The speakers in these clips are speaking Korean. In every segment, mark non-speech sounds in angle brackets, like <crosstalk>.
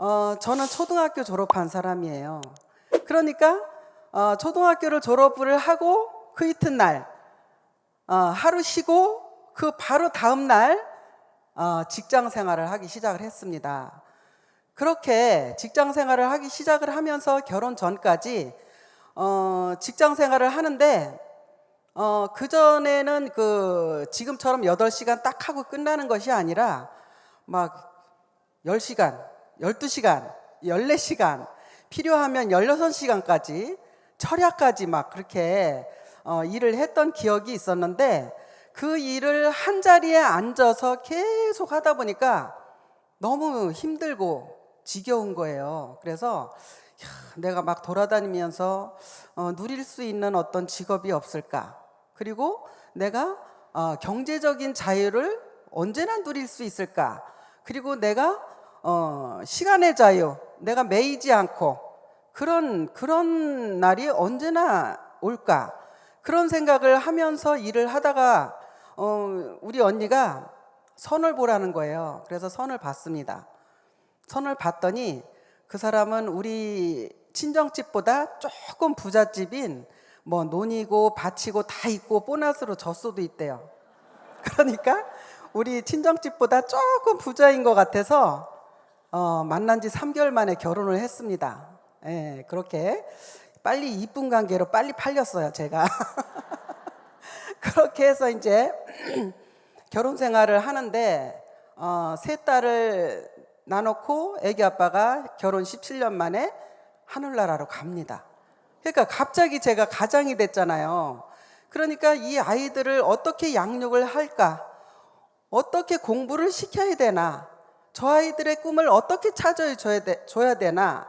어, 저는 초등학교 졸업한 사람이에요. 그러니까 어, 초등학교를 졸업을 하고 그 이튿날 어, 하루 쉬고 그 바로 다음 날 어, 직장 생활을 하기 시작을 했습니다. 그렇게 직장 생활을 하기 시작을 하면서 결혼 전까지 어, 직장 생활을 하는데 어, 그전에는 그 지금처럼 8시간 딱 하고 끝나는 것이 아니라 막 10시간, 12시간, 14시간, 필요하면 16시간까지 철야까지 막 그렇게 어, 일을 했던 기억이 있었는데 그 일을 한 자리에 앉아서 계속 하다 보니까 너무 힘들고 지겨운 거예요. 그래서 야, 내가 막 돌아다니면서 어, 누릴 수 있는 어떤 직업이 없을까? 그리고 내가 어, 경제적인 자유를 언제나 누릴 수 있을까? 그리고 내가 어, 시간의 자유, 내가 매이지 않고 그런 그런 날이 언제나 올까? 그런 생각을 하면서 일을 하다가 어, 우리 언니가 선을 보라는 거예요. 그래서 선을 봤습니다. 선을 봤더니 그 사람은 우리 친정집보다 조금 부잣집인 뭐 논이고 밭이고 다 있고 보너스로 젖소도 있대요. 그러니까 우리 친정집보다 조금 부자인 것 같아서 어, 만난 지 3개월 만에 결혼을 했습니다. 예, 그렇게 빨리 이쁜 관계로 빨리 팔렸어요, 제가. <laughs> 그렇게 해서 이제 <clears throat> 결혼 생활을 하는데 어, 세 딸을 나놓고 애기 아빠가 결혼 17년 만에 하늘나라로 갑니다. 그러니까 갑자기 제가 가장이 됐잖아요. 그러니까 이 아이들을 어떻게 양육을 할까? 어떻게 공부를 시켜야 되나? 저 아이들의 꿈을 어떻게 찾아줘야 되나?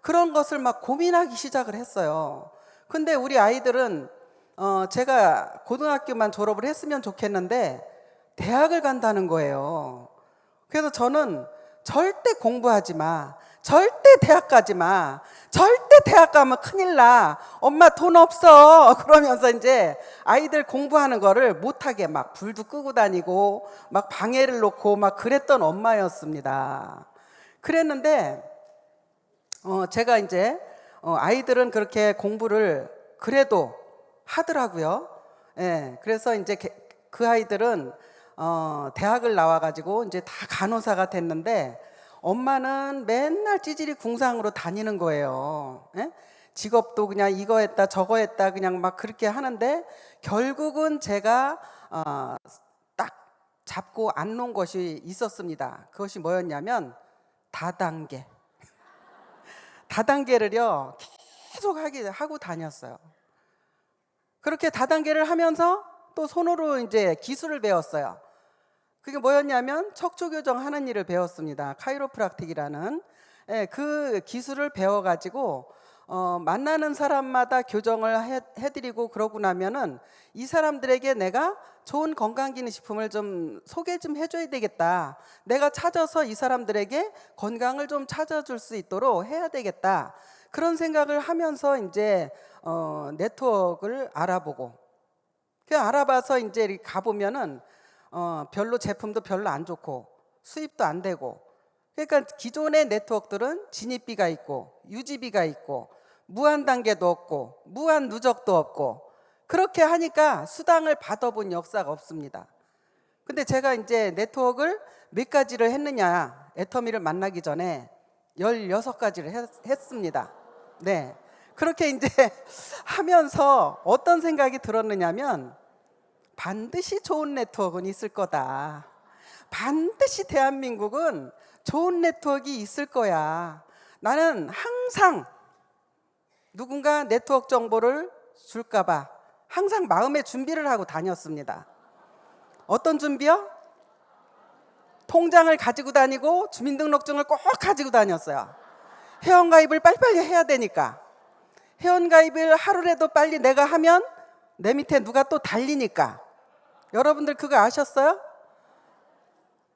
그런 것을 막 고민하기 시작을 했어요. 근데 우리 아이들은 어, 제가 고등학교만 졸업을 했으면 좋겠는데 대학을 간다는 거예요. 그래서 저는 절대 공부하지 마. 절대 대학 가지 마. 절대 대학 가면 큰일 나. 엄마 돈 없어. <laughs> 그러면서 이제 아이들 공부하는 거를 못하게 막 불도 끄고 다니고 막 방해를 놓고 막 그랬던 엄마였습니다. 그랬는데 어, 제가 이제 어, 아이들은 그렇게 공부를 그래도 하더라고요. 예, 그래서 이제 게- 그 아이들은 어, 대학을 나와가지고 이제 다 간호사가 됐는데 엄마는 맨날 찌질이 궁상으로 다니는 거예요. 예? 직업도 그냥 이거 했다 저거 했다 그냥 막 그렇게 하는데 결국은 제가 어, 딱 잡고 안 놓은 것이 있었습니다. 그것이 뭐였냐면 다단계. <laughs> 다단계를요 계속 하기 하고 다녔어요. 그렇게 다단계를 하면서 또 손으로 이제 기술을 배웠어요. 그게 뭐였냐면 척추 교정 하는 일을 배웠습니다. 카이로프락틱이라는 예, 그 기술을 배워 가지고 어, 만나는 사람마다 교정을 해, 해드리고 그러고 나면은 이 사람들에게 내가 좋은 건강기능식품을 좀 소개 좀 해줘야 되겠다. 내가 찾아서 이 사람들에게 건강을 좀 찾아줄 수 있도록 해야 되겠다. 그런 생각을 하면서 이제 어, 네트워크를 알아보고 그 알아봐서 이제 가보면은 어, 별로 제품도 별로 안 좋고 수입도 안 되고 그러니까 기존의 네트워크들은 진입비가 있고 유지비가 있고 무한 단계도 없고 무한 누적도 없고 그렇게 하니까 수당을 받아본 역사가 없습니다. 근데 제가 이제 네트워크를 몇 가지를 했느냐 애터미를 만나기 전에 16가지를 했, 했습니다. 네. 그렇게 이제 <laughs> 하면서 어떤 생각이 들었느냐면 반드시 좋은 네트워크는 있을 거다. 반드시 대한민국은 좋은 네트워크가 있을 거야. 나는 항상 누군가 네트워크 정보를 줄까봐 항상 마음의 준비를 하고 다녔습니다. 어떤 준비요? 통장을 가지고 다니고 주민등록증을 꼭 가지고 다녔어요. 회원가입을 빨리빨리 해야 되니까. 회원가입을 하루라도 빨리 내가 하면 내 밑에 누가 또 달리니까. 여러분들 그거 아셨어요?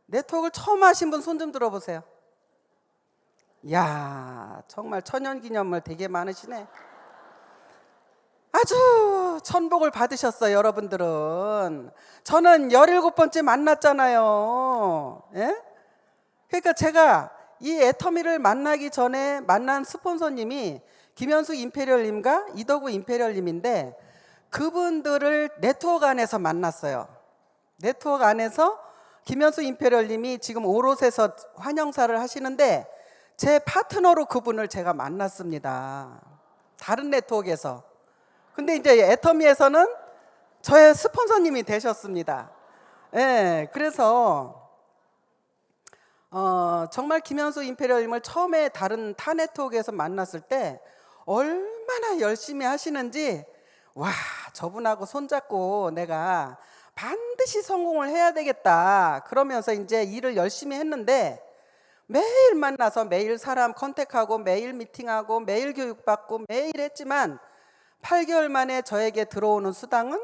네트워크를 처음 하신 분 손 좀 들어보세요. 야 정말 천연기념물 되게 많으시네. 아주 천복을 받으셨어요, 여러분들은. 저는 17번째 만났잖아요. 예? 그러니까 제가 이 애터미를 만나기 전에 만난 스폰서님이 김현수 임페리얼님과 이덕우 임페리얼님인데 그분들을 네트워크 안에서 만났어요. 네트워크 안에서 김현수 임페리얼님이 지금 오롯에서 환영사를 하시는데 제 파트너로 그분을 제가 만났습니다. 다른 네트워크에서. 근데 이제 애터미에서는 저의 스폰서님이 되셨습니다. 예, 그래서 어, 정말 김현수 임페리얼님을 처음에 다른 타 네트워크에서 만났을 때 얼마나 열심히 하시는지 와 저분하고 손잡고 내가 반드시 성공을 해야 되겠다 그러면서 이제 일을 열심히 했는데 매일 만나서 매일 사람 컨택하고 매일 미팅하고 매일 교육받고 매일 했지만 8개월 만에 저에게 들어오는 수당은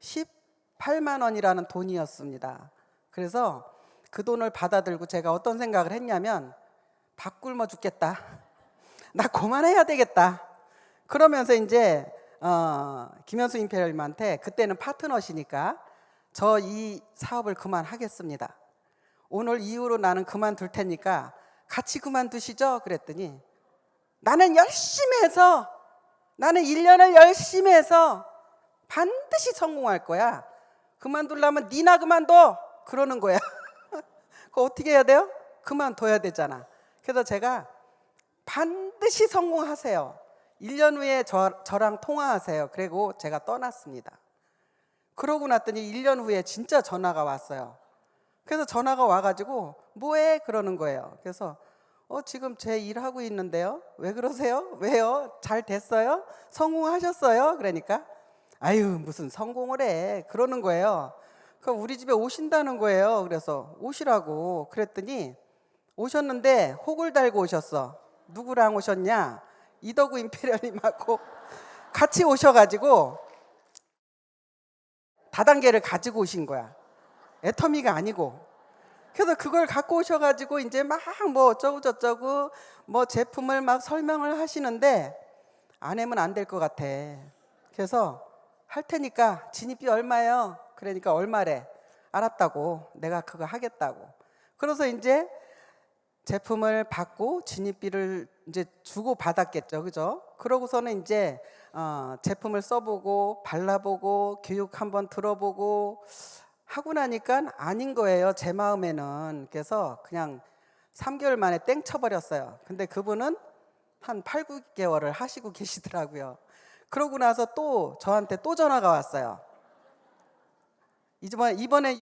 18만 원이라는 돈이었습니다. 그래서 그 돈을 받아들고 제가 어떤 생각을 했냐면 밥 굶어 죽겠다. 나 그만해야 되겠다. 그러면서 이제 어, 김현수 임페리얼님한테 그때는 파트너시니까 저 이 사업을 그만하겠습니다. 오늘 이후로 나는 그만둘 테니까 같이 그만두시죠. 그랬더니 나는 열심히 해서 나는 1년을 열심히 해서 반드시 성공할 거야. 그만두려면 니나 그만둬. 그러는 거야. <laughs> 그 어떻게 해야 돼요? 그만둬야 되잖아. 그래서 제가 반드시 성공하세요. 1년 후에 저, 저랑 통화하세요. 그리고 제가 떠났습니다. 그러고 났더니 1년 후에 진짜 전화가 왔어요. 그래서 전화가 와가지고 뭐해? 그러는 거예요. 그래서 어 지금 제 일하고 있는데요. 왜 그러세요? 왜요? 잘 됐어요? 성공하셨어요? 그러니까 아유 무슨 성공을 해? 그러는 거예요. 그 우리 집에 오신다는 거예요. 그래서 오시라고 그랬더니 오셨는데 혹을 달고 오셨어. 누구랑 오셨냐? 이덕우 임페리얼님하고 같이 오셔가지고 다단계를 가지고 오신 거야. 애터미가 아니고. 그래서 그걸 갖고 오셔가지고 이제 막 뭐 어쩌고 저쩌고 뭐 제품을 막 설명을 하시는데 안 하면 안 될 것 같아. 그래서 할 테니까 진입비 얼마예요? 그러니까 얼마래? 알았다고. 내가 그거 하겠다고. 그래서 이제 제품을 받고 진입비를 이제 주고 받았겠죠, 그죠? 그러고서는 이제 어, 제품을 써보고 발라보고 교육 한번 들어보고 하고 나니까 아닌 거예요, 제 마음에는. 그래서 그냥 3개월 만에 땡 쳐버렸어요. 근데 그분은 한 8, 9개월을 하시고 계시더라고요. 그러고 나서 또 저한테 또 전화가 왔어요. 이번에 이번에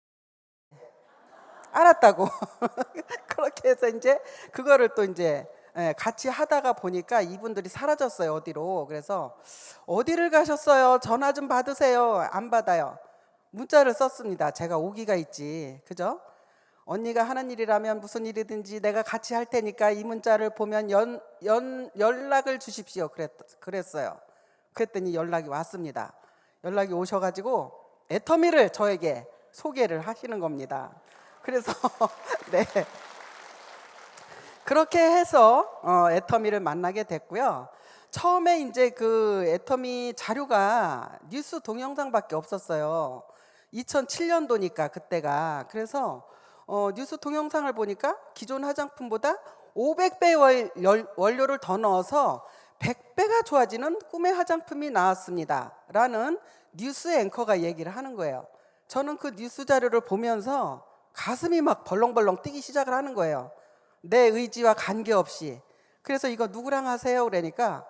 알았다고. <laughs> 그렇게 해서 이제 그거를 또 이제 예, 같이 하다가 보니까 이분들이 사라졌어요 어디로. 그래서 어디를 가셨어요? 전화 좀 받으세요. 안 받아요. 문자를 썼습니다. 제가 오기가 있지. 그죠? 언니가 하는 일이라면 무슨 일이든지 내가 같이 할 테니까 이 문자를 보면 연, 연 연락을 주십시오. 그랬, 그랬어요. 그랬더니 연락이 왔습니다. 연락이 오셔가지고 애터미를 저에게 소개를 하시는 겁니다 그래서 <laughs> 네 그렇게 해서 어, 애터미를 만나게 됐고요. 처음에 이제 그 애터미 자료가 뉴스 동영상밖에 없었어요. 2007년도니까 그때가 그래서 어, 뉴스 동영상을 보니까 기존 화장품보다 500배 월, 열- 원료를 더 넣어서 100배가 좋아지는 꿈의 화장품이 나왔습니다. 라는 뉴스 앵커가 얘기를 하는 거예요. 저는 그 뉴스 자료를 보면서 가슴이 막 벌렁벌렁 뛰기 시작을 하는 거예요. 내 의지와 관계없이. 그래서 이거 누구랑 하세요? 그러니까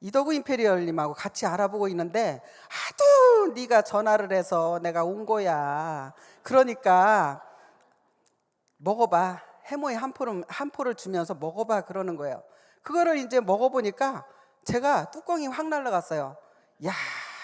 이덕우 임페리얼님하고 같이 알아보고 있는데 하도 네가 전화를 해서 내가 온 거야. 그러니까 먹어봐. 해모에 한 포를 한 포를 주면서 먹어봐 그러는 거예요. 그거를 이제 먹어보니까 제가 뚜껑이 확 날라갔어요. 야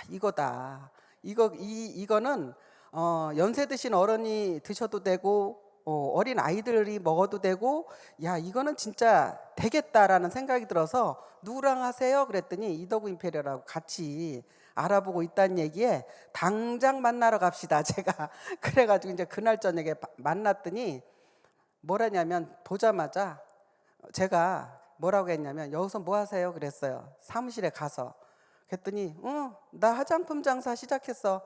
이거다. 이거 이 이거는 어, 연세 드신 어른이 드셔도 되고 어, 어린 아이들이 먹어도 되고 야 이거는 진짜 되겠다라는 생각이 들어서 누구랑 하세요? 그랬더니 이덕우 임페리얼하고 같이 알아보고 있다는 얘기에 당장 만나러 갑시다. <laughs> 제가 그래가지고 이제 그날 저녁에 바- 만났더니 뭐라냐면 보자마자 제가 뭐라고 했냐면 여기서 뭐 하세요? 그랬어요. 사무실에 가서 그랬더니 응, 나 화장품 장사 시작했어.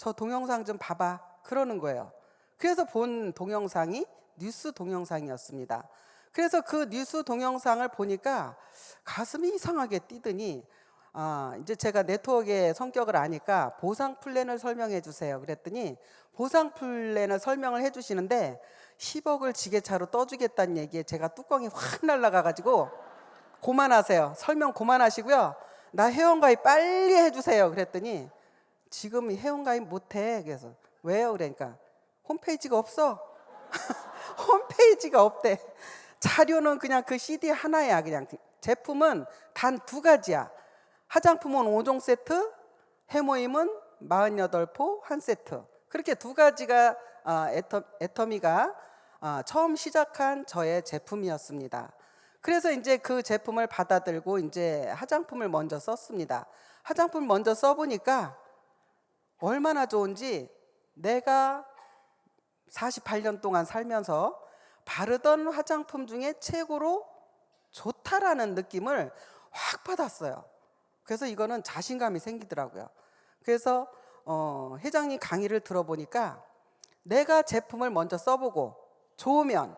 저 동영상 좀 봐봐. 그러는 거예요. 그래서 본 동영상이 뉴스 동영상이었습니다. 그래서 그 뉴스 동영상을 보니까 가슴이 이상하게 뛰더니 아, 이제 제가 네트워크의 성격을 아니까 보상 플랜을 설명해 주세요. 그랬더니 보상 플랜을 설명을 해 주시는데 10억을 지게차로 떠주겠다는 얘기에 제가 뚜껑이 확 날아가 가지고 그만하세요. 설명 그만하시고요. 나 회원가입 빨리 해 주세요. 그랬더니 지금 회원가입 못 해. 그래서 왜요? 그러니까 홈페이지가 없어. <laughs> 홈페이지가 없대. 자료는 그냥 그 CD 하나야. 그냥 제품은 단 두 가지야. 화장품은 5종 세트, 해모임은 48포 한 세트. 그렇게 두 가지가 아, 애터, 애터미가 아, 처음 시작한 저의 제품이었습니다. 그래서 이제 그 제품을 받아들고 이제 화장품을 먼저 썼습니다. 화장품 먼저 써보니까 얼마나 좋은지 내가 48년 동안 살면서 바르던 화장품 중에 최고로 좋다라는 느낌을 확 받았어요. 그래서 이거는 자신감이 생기더라고요. 그래서 어, 회장님 강의를 들어보니까 내가 제품을 먼저 써보고 좋으면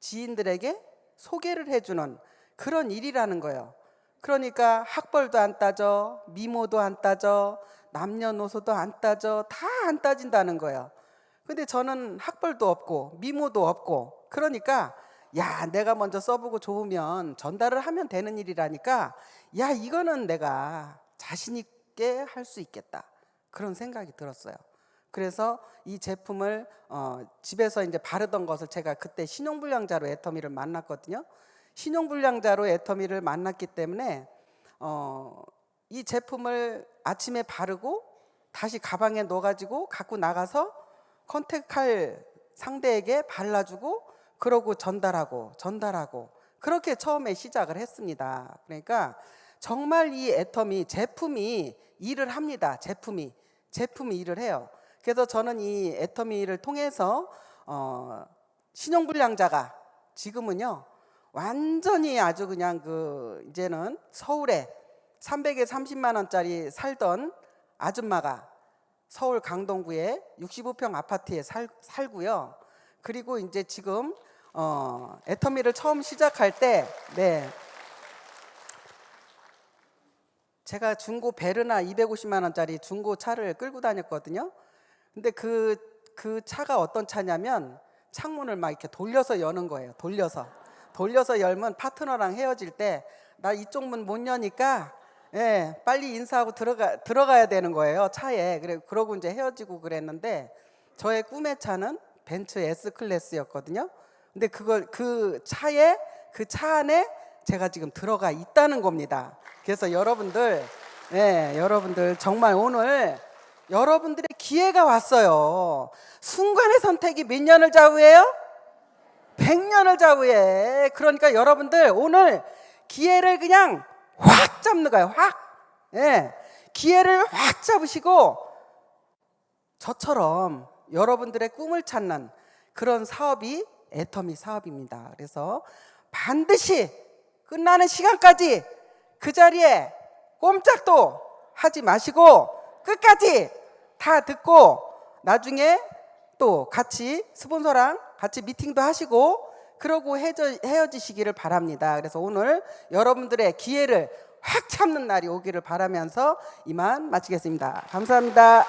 지인들에게 소개를 해주는 그런 일이라는 거예요. 그러니까 학벌도 안 따져, 미모도 안 따져, 남녀노소도 안 따져, 다 안 따진다는 거예요. 근데 저는 학벌도 없고 미모도 없고 그러니까 야 내가 먼저 써보고 좋으면 전달을 하면 되는 일이라니까 야 이거는 내가 자신 있게 할 수 있겠다 그런 생각이 들었어요. 그래서 이 제품을 어, 집에서 이제 바르던 것을 제가 그때 신용불량자로 애터미를 만났거든요. 신용불량자로 애터미를 만났기 때문에 어, 이 제품을 아침에 바르고 다시 가방에 넣어가지고 갖고 나가서 컨택할 상대에게 발라주고 그러고 전달하고 전달하고 그렇게 처음에 시작을 했습니다. 그러니까 정말 이 애텀이 제품이 일을 합니다. 제품이 제품이 일을 해요. 그래서 저는 이 애터미를 통해서 어, 신용불량자가 지금은요 완전히 아주 그냥 그 이제는 서울에 300에 30만 원짜리 살던 아줌마가 서울 강동구에 65평 아파트에 살, 살고요. 그리고 이제 지금 어, 애터미를 처음 시작할 때, 네. 제가 중고 베르나 250만 원짜리 중고 차를 끌고 다녔거든요. 근데 그, 그 차가 어떤 차냐면 창문을 막 이렇게 돌려서 여는 거예요. 돌려서. 돌려서 열면 파트너랑 헤어질 때 나 이쪽 문 못 여니까 예, 빨리 인사하고 들어가 들어가야 되는 거예요 차에. 그래 그러고 이제 헤어지고 그랬는데 저의 꿈의 차는 벤츠 S 클래스였거든요. 근데 그걸 그 차에 그 차 안에 제가 지금 들어가 있다는 겁니다. 그래서 여러분들, 예, 여러분들 정말 오늘 여러분들의 기회가 왔어요. 순간의 선택이 몇 년을 좌우해요? 100년을 좌우해. 그러니까 여러분들 오늘 기회를 그냥 확 잡는 거예요. 확. 예. 기회를 확 잡으시고 저처럼 여러분들의 꿈을 찾는 그런 사업이 애터미 사업입니다. 그래서 반드시 끝나는 시간까지 그 자리에 꼼짝도 하지 마시고 끝까지 다 듣고 나중에 또 같이 스폰서랑 같이 미팅도 하시고 그러고 헤어지시기를 바랍니다. 그래서 오늘 여러분들의 기회를 확 참는 날이 오기를 바라면서 이만 마치겠습니다. 감사합니다.